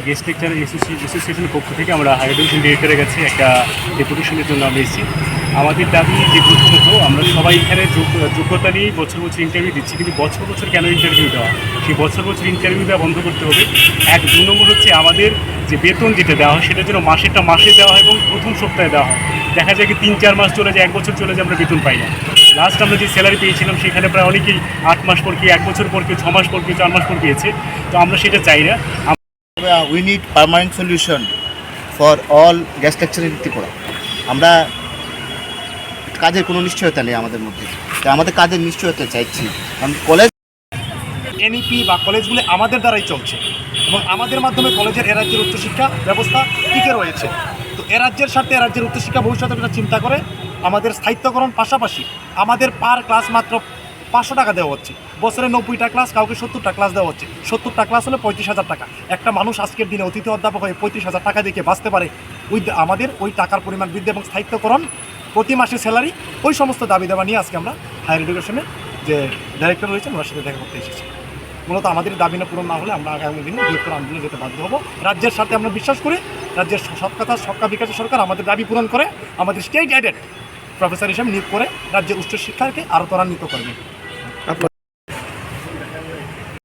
Guest অ্যাসোসিয়েশনের পক্ষ থেকে আমরা হায়ার ডিরেক্টরের কাছে একটা ডেপুটেশনের জন্য এসেছি। আমাদের দাবি যে প্রথমত আমরা সবাই এখানে যোগ- যোগ্যতা নিয়েই বছর বছর ইন্টারভিউ দিচ্ছি, কিন্তু বছর বছর কেন ইন্টারভিউ দেওয়া? সেই বছর বছর ইন্টারভিউ দেওয়া বন্ধ করতে হবে। এক, দু নম্বর হচ্ছে আমাদের যে বেতন যেটা দেওয়া হয়, সেটা যেন মাসেরটা মাসে দেওয়া হয় এবং প্রথম সপ্তাহে দেওয়া হয়। দেখা যায় কি তিন, চার মাস চলে যায়, এক বছর চলে যায়, আমরা বেতন পাই না। লাস্ট আমরা যে স্যালারি পেয়েছিলাম, সেখানে প্রায় অনেকেই আট মাস পর কি, এক বছর পর কেউ, ছ মাস পর কেউ, চার মাস পর পেয়েছে। তো আমরা সেটা চাই না। Need permanent solution for all guest lecturer in Tripura. আমরা কাজের কোনো নিশ্চয়তা নেই আমাদের মধ্যে। তাই আমাদের কাজের নিশ্চয়তা চাইছি। কারণ কলেজ এনইপি বা কলেজগুলি আমাদের দ্বারাই চলছে এবং আমাদের মাধ্যমে কলেজের এ রাজ্যের উচ্চশিক্ষা ব্যবস্থা টিকে রয়েছে। তো এ রাজ্যের সাথে এ রাজ্যের উচ্চশিক্ষা ভবিষ্যতে চিন্তা করে, আমাদের স্থায়িত্বকরণ পাশাপাশি আমাদের পার ক্লাস মাত্র পাঁচশো টাকা দেওয়া হচ্ছে। বছরে নব্বইটা ক্লাস কাউকে সত্তরটা ক্লাস দেওয়া হচ্ছে। সত্তরটা ক্লাস হলে পঁয়ত্রিশ হাজার টাকা। একটা মানুষ আজকের দিনে অতিথি অধ্যাপক হয়ে পঁয়ত্রিশ হাজার টাকা দিয়ে বাঁচতে পারে? ওই আমাদের ওই টাকার পরিমাণ বৃদ্ধি এবং স্থায়িত্বকরণ প্রতি মাসে স্যালারি ওই সমস্ত দাবি দেওয়া নিয়ে আজকে আমরা হায়ার এডুকেশনে যে ডাইরেক্টর রয়েছেন, ওনার সাথে দেখা করতে এসেছি। মূলত আমাদের দাবি না পূরণ না হলে আমরা আগামী দিনে বৃহত্তর আন্দোলনে যেতে বাধ্য হব। রাজ্যের সাথে আমরা বিশ্বাস করি, রাজ্যের সব কথা সবকা বিকাশের সরকার আমাদের দাবি পূরণ করে, আমাদের স্টেট এডেড প্রফেসর হিসেবে নিয়োগ করে রাজ্যের উচ্চশিক্ষাকে আরও ত্বরান্বিত করবে।